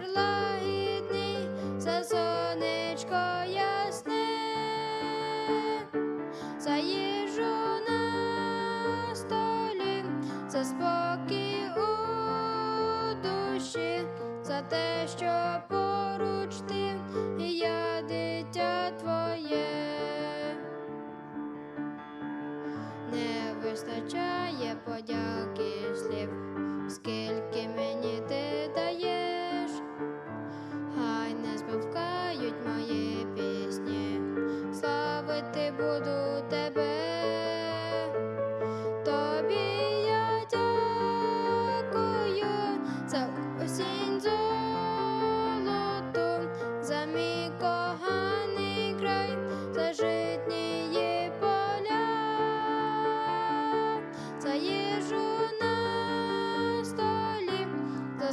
вітер лагідний, за їжу на столі, за спокій у душі, за те, що поруч і дитя твоє. Не вистачає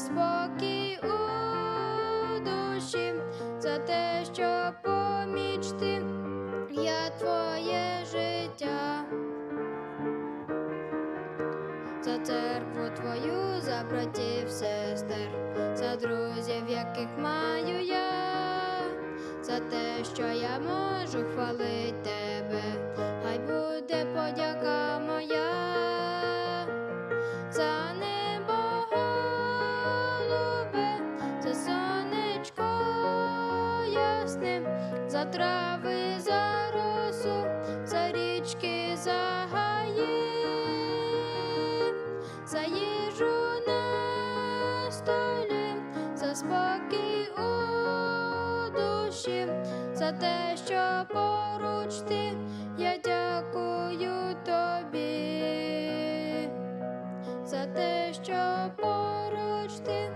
спокій у душі, за те, що поміч ти, я твоє життя. За церкву твою, за братів, сестер, за друзів, яких маю я, за те, що я можу хвалить тебе, хай буде подяка моя, за небо голубе, сонечко ясне, за трави, за спокій у душі, за те, що поруч ти, я дякую тобі, за те, що поруч ти.